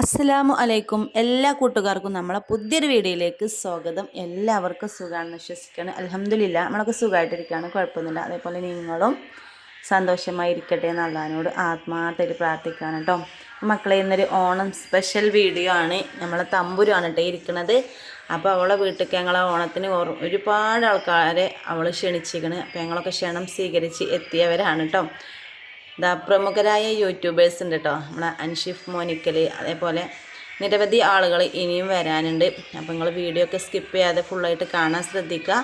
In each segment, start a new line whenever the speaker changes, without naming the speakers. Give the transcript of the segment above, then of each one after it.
അസ്സലാമു അലൈക്കും. എല്ലാ കൂട്ടുകാർക്കും നമ്മളെ പുതിയൊരു വീഡിയോയിലേക്ക് സ്വാഗതം. എല്ലാവർക്കും സുഖമാണെന്ന് വിശ്വസിക്കുകയാണ് അലഹമില്ല നമ്മളൊക്കെ സുഖമായിട്ടിരിക്കുകയാണ് കുഴപ്പമൊന്നുമില്ല. അതേപോലെ നിങ്ങളും സന്തോഷമായിരിക്കട്ടെ എന്ന് അള്ളഹാനോട് ആത്മാർത്ഥമായിട്ട് പ്രാർത്ഥിക്കുകയാണ് കേട്ടോ. മക്കളെ ഇന്നൊരു ഓണം സ്പെഷ്യൽ വീഡിയോ ആണ്. നമ്മളെ തമ്പുരാണ് കേട്ടോ ഇരിക്കുന്നത് അപ്പോൾ അവളെ വീട്ടിലേക്ക് ഞങ്ങളെ ഓണത്തിന് ഒരുപാട് ആൾക്കാരെ അവൾ ക്ഷണിച്ചിരിക്കണ്. അപ്പോൾ ഞങ്ങളൊക്കെ ക്ഷണം സ്വീകരിച്ച് എത്തിയവരാണ് കേട്ടോ. ഇതാ പ്രമുഖരായ യൂട്യൂബേഴ്സ് ഉണ്ട് കേട്ടോ നമ്മളെ അൻഷിഫ് മോനിക്കൽ അതേപോലെ നിരവധി ആളുകൾ ഇനിയും വരാനുണ്ട്. അപ്പോൾ നിങ്ങൾ വീഡിയോ ഒക്കെ സ്കിപ്പ് ചെയ്യാതെ ഫുള്ളായിട്ട് കാണാൻ ശ്രദ്ധിക്കുക.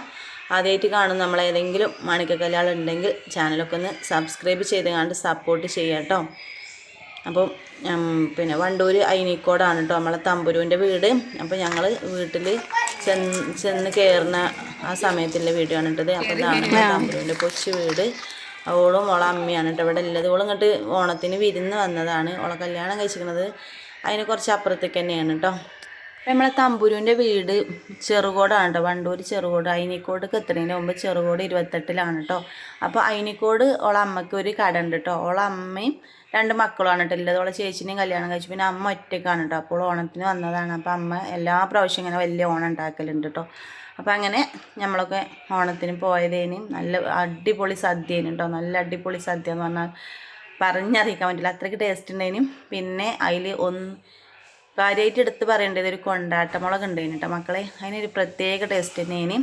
ആദ്യമായിട്ട് കാണും നമ്മൾ ഏതെങ്കിലും മാണിക്കക്കല്ലാൾ ഉണ്ടെങ്കിൽ ചാനലൊക്കെ ഒന്ന് സബ്സ്ക്രൈബ് ചെയ്ത് കണ്ട് സപ്പോർട്ട് ചെയ്യാം കേട്ടോ അപ്പം പിന്നെ വണ്ടൂർ അയിനിക്കോടാണ് കേട്ടോ നമ്മളെ തമ്പുരുവിന്റെ വീട്. അപ്പോൾ ഞങ്ങൾ വീട്ടിൽ ചെന്ന് ചെന്ന് കയറുന്ന ആ സമയത്തുള്ള വീഡിയോ ആണ് കേട്ടത് അപ്പോൾ ഇതാണ് തമ്പുരുവിന്റെ കൊച്ചു വീട്. ഓളും ഓളെ അമ്മയാണ് കേട്ടോ. ഇവിടെ ഉള്ളത്. ഓളും ഇങ്ങോട്ട് ഓണത്തിന് വിരുന്ന് വന്നതാണ്. ഓളെ കല്യാണം കഴിച്ചിരിക്കുന്നത് അതിന് കുറച്ച് അപ്പുറത്തേക്ക് തന്നെയാണ് കേട്ടോ. നമ്മളെ തമ്പുരുവിന്റെ വീട് ചെറുകോടാണ് കേട്ടോ. വണ്ടൂർ ചെറുകോട്. അയിനിക്കോടൊക്കെ എത്തുന്നതിന് മുമ്പ് ചെറുകോട് ഇരുപത്തെട്ടിലാണ് കേട്ടോ. അപ്പോൾ അയിനിക്കോട് ഓളെ അമ്മയ്ക്ക് ഒരു കട ഉണ്ട് കേട്ടോ. ഓളെ അമ്മയും രണ്ട് മക്കളുമാണ് കേട്ടോ ഉള്ളത്. ഓളെ ചേച്ചിനെയും കല്യാണം കഴിച്ചു. പിന്നെ അമ്മ ഒറ്റയ്ക്കാണ് കേട്ടോ. അപ്പോൾ ഓണത്തിന് വന്നതാണ്. അപ്പോൾ അമ്മ എല്ലാ പ്രാവശ്യം ഇങ്ങനെ വലിയ ഓണം ഉണ്ടാക്കലുണ്ട് കേട്ടോ. അപ്പോൾ അങ്ങനെ നമ്മളൊക്കെ ഓണത്തിന് പോയതേനും നല്ല അടിപൊളി സദ്യേനും കേട്ടോ നല്ല അടിപൊളി സദ്യ എന്ന് പറഞ്ഞാൽ പറഞ്ഞറിയിക്കാൻ പറ്റില്ല. അത്രയ്ക്ക് ടേസ്റ്റ് ഉണ്ടായിനും പിന്നെ അതിൽ ഒന്ന് കാര്യമായിട്ട് എടുത്ത് പറയേണ്ടത് ഒരു കൊണ്ടാട്ടമുളക് ഉണ്ടായിന് കേട്ടോ മക്കളെ. അതിനൊരു പ്രത്യേക ടേസ്റ്റ് തന്നെയാണ്.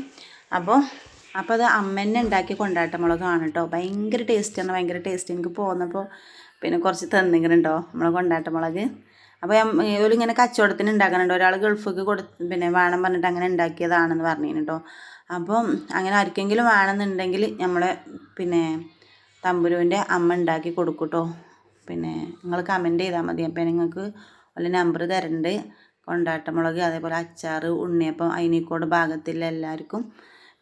അപ്പോൾ അപ്പോൾ അത് അമ്മന്നെ ഉണ്ടാക്കിയ കൊണ്ടാട്ടമുളകാണ് കേട്ടോ ഭയങ്കര ആണ്. ഭയങ്കര ടേസ്റ്റ് എനിക്ക് പോന്നപ്പോൾ പിന്നെ കുറച്ച് തന്നിങ്ങനുണ്ടോ നമ്മളെ കൊണ്ടാട്ടമുളക്? അപ്പോൾ ഇങ്ങനെ കച്ചവടത്തിന് ഉണ്ടാക്കുന്നുണ്ട് ഒരാൾ ഗൾഫിക്ക് കൊടുത്ത് പിന്നെ വേണം പറഞ്ഞിട്ട് അങ്ങനെ ഉണ്ടാക്കിയതാണെന്ന് പറഞ്ഞു കേട്ടോ. അപ്പം അങ്ങനെ ആർക്കെങ്കിലും വേണമെന്നുണ്ടെങ്കിൽ നമ്മളെ പിന്നെ തമ്പുരുവിന്റെ അമ്മ ഉണ്ടാക്കി കൊടുക്കൂട്ടോ പിന്നെ നിങ്ങൾ കമന്റ് ചെയ്താൽ മതി. അപ്പോൾ നിങ്ങൾക്ക് ഒരു നമ്പർ തരണ്ട്. കൊണ്ടാട്ടമുളക് അതേപോലെ അച്ചാർ ഉണ്ണിയപ്പം അയിനിക്കോട് ഭാഗത്തുള്ള എല്ലാവർക്കും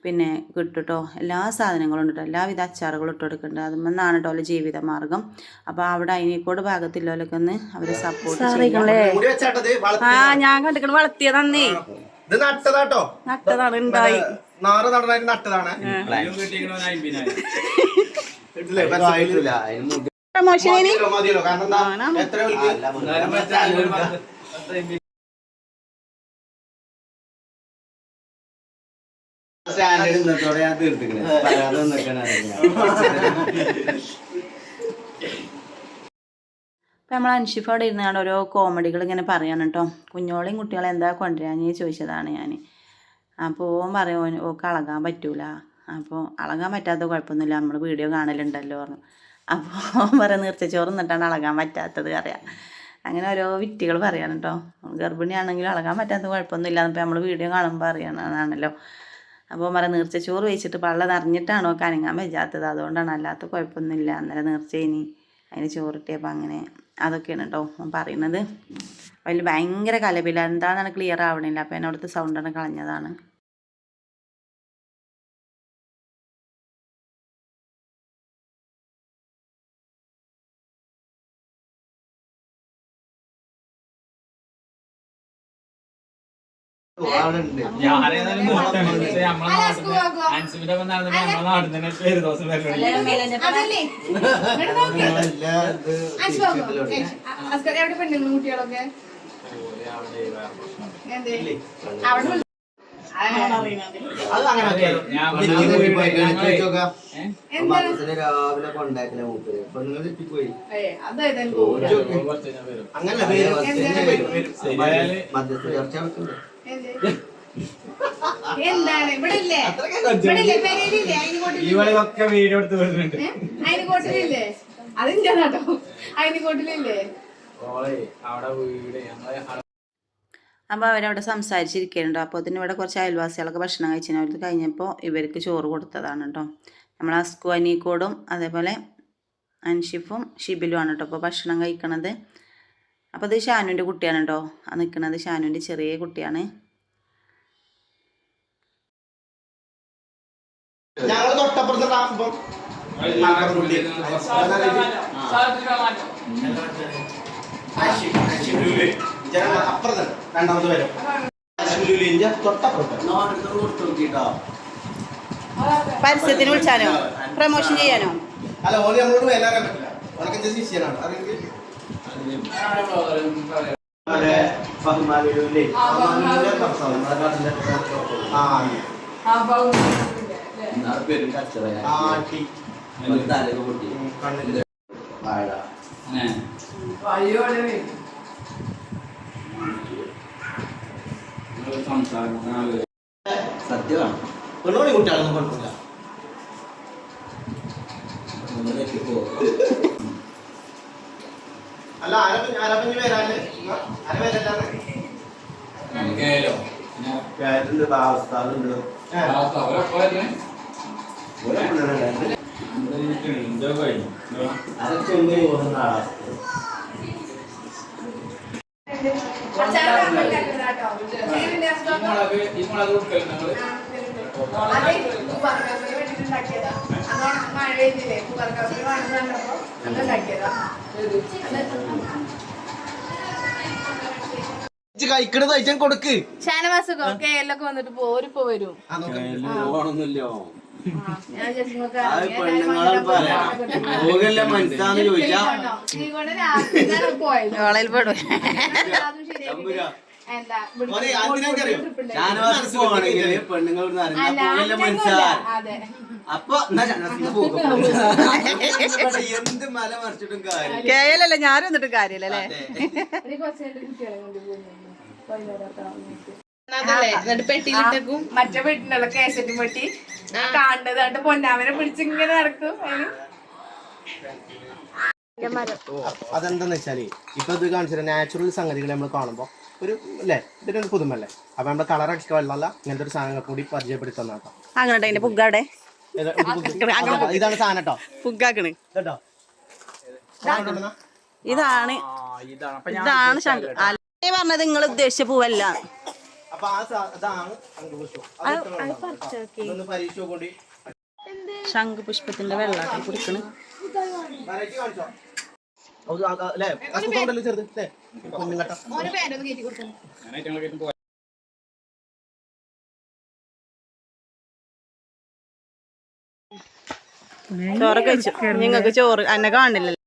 പിന്നെ കിട്ടുട്ടോ. കേട്ടോ എല്ലാ സാധനങ്ങളും ഉണ്ട് കേട്ടോ എല്ലാവിധ അച്ചാറുകളും ഇട്ട് കൊടുക്കുന്നുണ്ട് അതുമെന്നാണ് കേട്ടോ അവരുടെ ജീവിത മാർഗം. അപ്പോൾ അവിടെ അയിനിക്കോട് ഭാഗത്തുള്ളവരൊക്കെ ഒന്ന് അവരെ സപ്പോർട്ട് ആ ഞാൻ കണ്ടിട്ട് വളർത്തിയതന്നേ. നട്ടതാണ് ഉണ്ടായി.
നാറ്
ഇന്നത്തോടെ ഞാൻ തീർത്തിക്കണേ.
ഇപ്പം നമ്മൾ അൻഷിഫ് അവിടെ ഇരുന്നാണ് ഓരോ കോമഡികൾ ഇങ്ങനെ പറയാൻ കേട്ടോ കുഞ്ഞോളെയും കുട്ടികളെ എന്താ കൊണ്ടുവരാഞ്ഞ് ചോദിച്ചതാണ് ഞാൻ അപ്പോൾ ഓൻ പറയും ഓക്ക് അളകാൻ പറ്റൂല. അപ്പോൾ അളകാൻ പറ്റാത്ത കുഴപ്പമൊന്നുമില്ല. നമ്മൾ വീഡിയോ കാണലുണ്ടല്ലോ പറഞ്ഞു. അപ്പോൾ ഓൻ പറയാം നീർച്ചച്ചോറ് നിന്നിട്ടാണ് അളകാൻ പറ്റാത്തത് അറിയാം അങ്ങനെ ഓരോ വിറ്റുകൾ പറയാണ് കേട്ടോ ഗർഭിണിയാണെങ്കിലും അളകാൻ പറ്റാത്ത കുഴപ്പമൊന്നുമില്ല. അപ്പോൾ നമ്മൾ വീഡിയോ കാണുമ്പോൾ അറിയണതാണല്ലോ. അപ്പോൾ പറ നീർച്ചച്ചോറ് വെച്ചിട്ട് പള്ള നിറഞ്ഞിട്ടാണോ കനങ്ങാൻ വെച്ചാത്തത് അതുകൊണ്ടാണ് അല്ലാത്ത കുഴപ്പമൊന്നുമില്ല. അന്നേരം നീർച്ച ഇനി അതിന് ചോറിട്ടിയപ്പോൾ അങ്ങനെ അതൊക്കെയാണ് കേട്ടോ പറയുന്നത്. അതിൽ ഭയങ്കര കലപില. എന്താണെന്നാണ് ക്ലിയർ ആവണില്ല. അപ്പോൾ എന്നോടത്ത് സൗണ്ടാണ് കളഞ്ഞതാണ്.
ഏ?
എന്താണ്
മദ്രസയിൽ രാവിലെ കൊണ്ടാക്കില്ല മൂപ്പര് പെണ്ണുങ്ങൾ തെറ്റിപ്പോയി
ഏയ്, അതായത് എനിക്ക് പോകൂല.
ചോദിച്ച് നോക്ക്.
കുറച്ച് കഴിഞ്ഞാ വരും.
അങ്ങനെ
അതേ
വരും.
മദ്രസയിൽ
വരും, വരും.
ശരിയായാൽ
മദ്രസ ചർച്ച നടക്കുന്നുണ്ട്.
എന്തേ? എന്താണ്? ഇവിടെ ഇല്ലേ. ഇവിടെ ഇല്ലേ പെരയിലില്ലേ
വീഡിയോ എടുത്ത് വരുന്നുണ്ട്
അതിന് കോട്ടിലില്ലേ? അതിന്റെ കേട്ടോ അതിന് കോട്ടിലില്ലേ?
ഓളെ അവിടെ വീട്. ഞങ്ങളെ
അപ്പോൾ അവരവിടെ സംസാരിച്ചിരിക്കുന്നുണ്ടോ. അപ്പോൾ അതിന് ഇവിടെ കുറച്ച് അയൽവാസികളൊക്കെ ഭക്ഷണം കഴിച്ചു അവർക്ക് കഴിഞ്ഞപ്പോൾ ഇവർക്ക് ചോറ് കൊടുത്തതാണ് കേട്ടോ നമ്മൾ അസ്കു അനീക്കോടും അതേപോലെ അൻഷിഫും ഷിബിലുമാണ് കേട്ടോ അപ്പോൾ ഭക്ഷണം കഴിക്കണത്. അപ്പോൾ ഇത് ഷാനുവിന്റെ കുട്ടിയാണ് കേട്ടോ ആ നിൽക്കുന്നത് ഷാനുവിന്റെ ചെറിയ കുട്ടിയാണ്.
തൊട്ടപ്പുറത്ത് അപ്പുറത്ത് രണ്ടാമത് വരും തൊട്ടപ്പുറത്ത്
പരസ്യത്തിന് വിളിച്ചാനോ പ്രൊമോഷൻ ചെയ്യാനോ?
അല്ല ഓൽ നമ്മളോട് അറിയാൻ പറ്റില്ല. ഓനൊക്കെ ശിഷ്യനാണ്. അതെങ്കിൽ
സത്യമാണ്
പെണ്ണോടി കുട്ടികളൊന്നും കുഴപ്പമില്ല
അസുഖം
ഈ മുളക് കൊടുക്കൽ നിങ്ങൾ
അതെ കുക്കർക്കപ്പിന് വേണ്ടിട്ട് ഉണ്ടാക്കിയതാ. അതോടെ മഴ പെയ്തില്ലേ? കുക്കർക്കപ്പിന് വേണമെന്ന് കണ്ടപ്പോ
കഴിക്കണത് കഴിച്ചാൽ കൊടുക്ക്.
ഷാനവാസൊക്കെ എല്ലൊക്കെ വന്നിട്ട് പോരിപ്പോ വരും.
ആ നോക്ക്.
പോകണമെന്നില്ലോ അപ്പൊ എന്നാ ഷാനവാസിന് പോകും. എന്ത് മല മറിച്ചിട്ടും കാര്യം
കേയലല്ലേ ഞാനും എന്നിട്ട്
കാര്യല്ലേ പെട്ടിട്ടും മറ്റേ പെട്ടിനുള്ള കേസറ്റും പെട്ടി. കാണുന്നത് കണ്ട് പൊന്നാമനെ പിടിച്ചിങ്ങനെ നടക്കും. അതിന്
അതെന്താന്ന് വെച്ചാൽ ഇപ്പൊ ഇത് കാണിച്ചത് നാച്ചുറൽ സംഗതികൾ നമ്മൾ കാണുമ്പോ ഒരു അല്ലേ? ഇതിനൊരു പുതുമല്ലേ അപ്പൊ നമ്മുടെ കളർ അടിക്കാൻ വെള്ളമല്ല ഇങ്ങനത്തെ ഒരു സാധനങ്ങൾ കൂടി പരിചയപ്പെടുത്തുന്ന
അങ്ങനെ അതിന്റെ പുഗ്ഗാടെ
ഇതാണ് സാധനം കേട്ടോ.
പുഗ്ഗാക്കണ്
കേട്ടോ
ഇതാണ്. ഇതാണ്. പറഞ്ഞത് നിങ്ങൾ ഉദ്ദേശിച്ച പൂവല്ല.
അപ്പൊ ആ ഇതാണ് ഇത്ര വെള്ളം
വെള്ളാട്ടി കുടിക്കണ്.
കാണിച്ചോ? അല്ലേ? ചെറുത്.
ചോറൊക്കെ കഴിച്ചു? നിങ്ങൾക്ക് ചോറ് എന്നെ കാണില്ലല്ലോ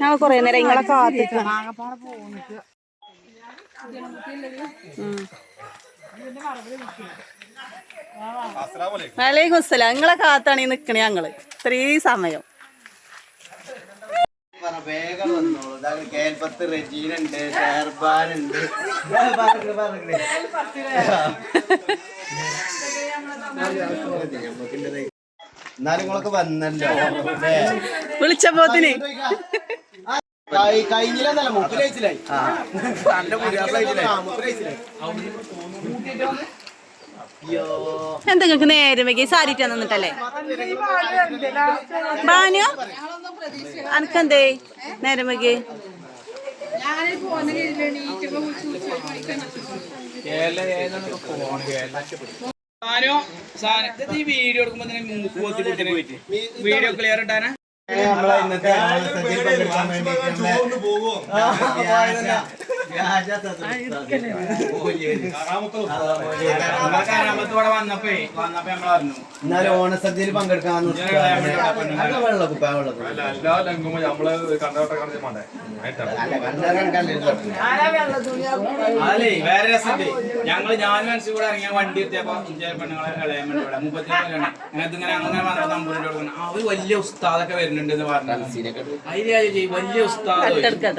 ഞാൻ കൊറേ നേരം ഇങ്ങളെ കാത്തിക്ക. വലൈക്കും അസ്സലാം. നിങ്ങളെ കാത്താണ് ഈ നിക്കണേ ഞങ്ങൾ. ഇത്രയും സമയം.
വേഗം വന്നോളൂ. കേൽപ്പത്ത് റെജീന ഉണ്ട് ഷെർബാൻ ഉണ്ട് പറഞ്ഞു പറഞ്ഞു എന്നാലും നിങ്ങളൊക്കെ വന്നല്ലോ?
വിളിച്ചപ്പോത്തിന്
കഴിഞ്ഞില്ലെന്നല്ല.
നല്ല പുതിയാപ്പിള ആയിട്ടില്ലേ?
അയ്യോ
എന്താ നിങ്ങൾക്ക് നേരം വൈകി സാരിട്ട് നിന്നിട്ടല്ലേ? ബാനു? അനക്കെന്തേ നേരം വൈകി?
വീഡിയോ എടുക്കുമ്പോ വീഡിയോ ക്ലിയർ ഇട്ടാനാ?
നമ്മളെ ഇന്നത്തെ എന്നാലും ഓണസദ്യയിൽ പങ്കെടുക്കാൻ അല്ല
വേറെ രസമുണ്ട്. ഞങ്ങൾ ഞാനും മനസ്സിൽ കൂടെ ഇറങ്ങിയ വണ്ടി എത്തിയപ്പോ പെണ്ണുങ്ങളെ ഇളയമ്മ ഇവിടെ മുപ്പത്തി അങ്ങനത്തെ ഇങ്ങനെ അങ്ങനെ പറഞ്ഞ നമ്പൂരിന്റെ കൊടുക്കണം അവർ വലിയ ഉസ്താദൊക്കെ വരുന്നുണ്ട് എന്ന് പറഞ്ഞു അതിൽ ഞാൻ ചോദിച്ചു, വലിയ ഉസ്താദ്
കട്ടെടുക്കാത്ത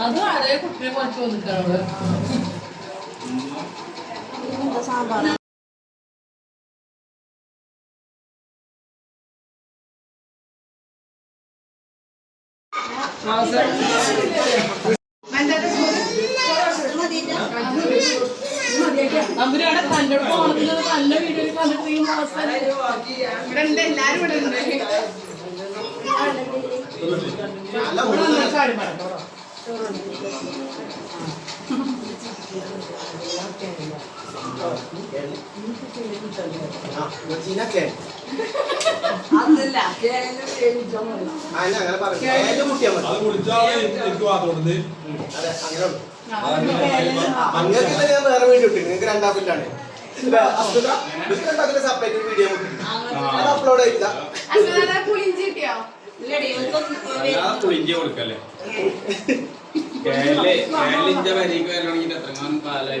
അതും അതേ കുട്ടിയെ കുറച്ച് വന്നിട്ടാണ്
മഞ്ചാത്ത
അവരവിടെ തന്റെ ഫോണിൽ നല്ല വീഡിയോ കണ്ടിട്ട് ഈ മാസം.
ഇവിടെ ഉണ്ട് എല്ലാരും ഇവിടെ ഉണ്ട്
മൂന്ന് ആ, റജീനൊക്കെ ആ, എന്നാ അങ്ങനെ പറഞ്ഞു കേൽ മുട്ടിയാ മതി
അത് കുടിച്ചാൽ എനിക്ക് മാത്രമുണ്ട്
അതെ അങ്ങനെ ഉള്ളു അങ്ങനെയല്ല ഞാൻ വേറെ വീഡിയോ ഇട്ടു നിങ്ങൾക്ക് രണ്ടാം ബില്ലാണ് സെപ്പറേറ്റ് വീഡിയോ അത് അപ്ലോഡ്
അസുഖം പുളിഞ്ചി
കൊടുക്കല്ലേ? കേരള കേരളിന്റെ വരിക്ക് വരണമെങ്കിൽ എത്രങ്ങാനും കാലമായി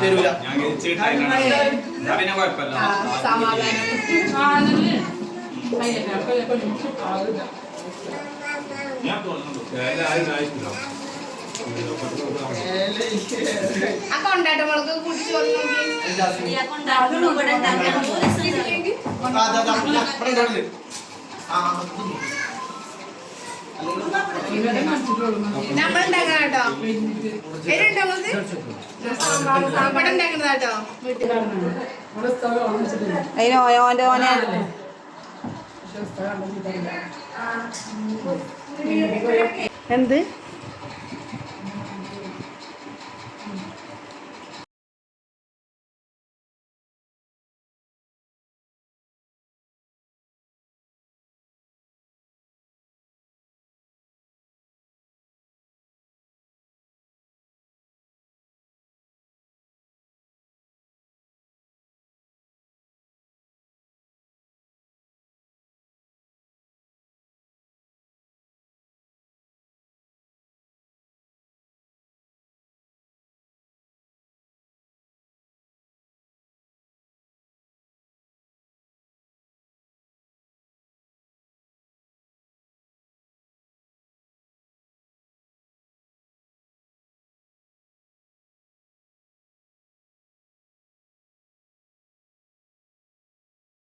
തരൂല
പിന്നെ കുഴപ്പമില്ല
ആ കൊണ്ടാട്ട മുളക് കുടിച്ചു
ഇല്ല, ഇവിടെ
ഉണ്ടാക്കണം കേട്ടോ
അതിന് ഓയോന്റെ ഓനെ എന്ത്?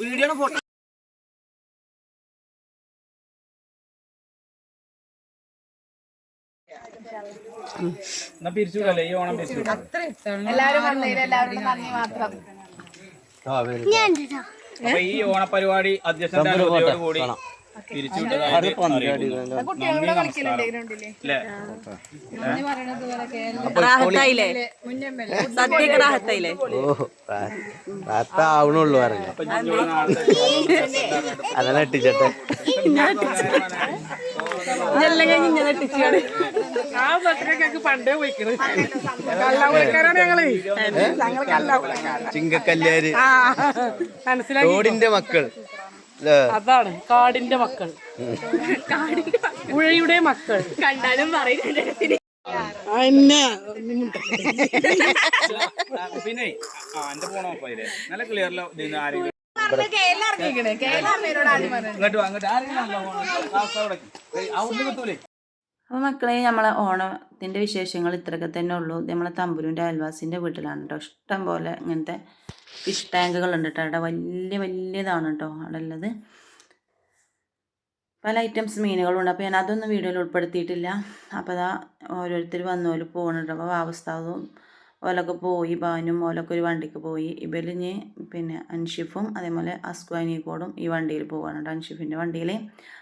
Video photo.
എന്നാ ഈ ഓണം പിരിച്ചു
എല്ലാവരും നന്ദി മാത്രം.
അപ്പൊ ഈ ഓണപരിപാടി അധ്യക്ഷന്റെ അനുമതിയോട്
ആവണുള്ളൂ പറഞ്ഞു.
ഇതെല്ലാം കഴിഞ്ഞ് ഇങ്ങനെ
ആ ബർത്ത്ഡേക്കൊക്കെ പണ്ടേ പോയിക്കണ്. കല്ലാവുളക്കാരാണ് ഞങ്ങൾ. ഞങ്ങൾ കല്ലാവുളക്കാരാ
ചിങ്കക്കല്ലേര്.
മനസ്സിലാക്കി
തോടിന്റെ മക്കൾ?
അതാണ് കാടിന്റെ മക്കൾ. പുഴയുടെ മക്കൾ.
കണ്ടാലും പറയുന്നുണ്ട്
എന്നെ.
പിന്നെ ആ എന്റെ ഫോൺ ഓഫ് ആയില്ലേ? നല്ല ക്ലിയറിലോ ആരെങ്കിലും അങ്ങോട്ട് ആരെങ്കിലും അവിടുന്ന് കിട്ടൂലേ
അപ്പോൾ മക്കളെ നമ്മളെ ഓണത്തിന്റെ വിശേഷങ്ങൾ ഇത്രയൊക്കെ തന്നെ ഉള്ളൂ. നമ്മളെ തമ്പുരുന്റെ അയൽവാസിന്റെ വീട്ടിലാണ് കേട്ടോ ഇഷ്ടം പോലെ ഇങ്ങനത്തെ ഫിഷ് ടാങ്കുകൾ ഉണ്ട് കേട്ടോ അവിടെ വലിയ വലിയതാണ് കേട്ടോ അവിടെ ഉള്ളത്. പല ഐറ്റംസ് മീനുകളുണ്ട് അപ്പോൾ ഞാൻ അതൊന്നും വീഡിയോയിൽ ഉൾപ്പെടുത്തിയിട്ടില്ല. അപ്പോൾ അതാ ഓരോരുത്തർ വന്നോൽ പോകണുണ്ട് അപ്പോൾ വാവസ്ഥാവും ഓലൊക്കെ പോയി ബാനും ഓലൊക്കെ ഒരു വണ്ടിക്ക് പോയി. ഇവരിഞ്ഞ് പിന്നെ അൻഷിഫും അതേപോലെ അസ്ക്വാനിക്കോടും ഈ വണ്ടിയിൽ പോകാനുണ്ട് അൻഷിഫിന്റെ വണ്ടിയിൽ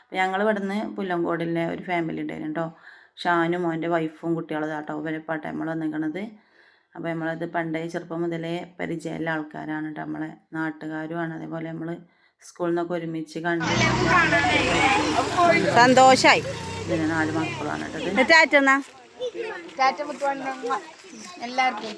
അപ്പോൾ ഞങ്ങൾ ഇവിടുന്ന് പുല്ലങ്കോടിലെ ഒരു ഫാമിലി ഉണ്ടായിരുന്നു കേട്ടോ ഷാനും അവന്റെ വൈഫും കുട്ടികളും കേട്ടോ ഇവരെ പാട്ട് നമ്മൾ വന്നിരിക്കണത് അപ്പോൾ നമ്മളത് പണ്ടേ ചെറുപ്പം മുതലേ പരിചയമുള്ള ആൾക്കാരാണ് കേട്ടോ നമ്മളെ നാട്ടുകാരുമാണ്. അതേപോലെ നമ്മൾ സ്കൂളിൽ നിന്നൊക്കെ ഒരുമിച്ച് കണ്ട്
സന്തോഷായി.
ഇതിന് നാല് മക്കളാണ് കേട്ടത്
എല്ലാവർക്കും.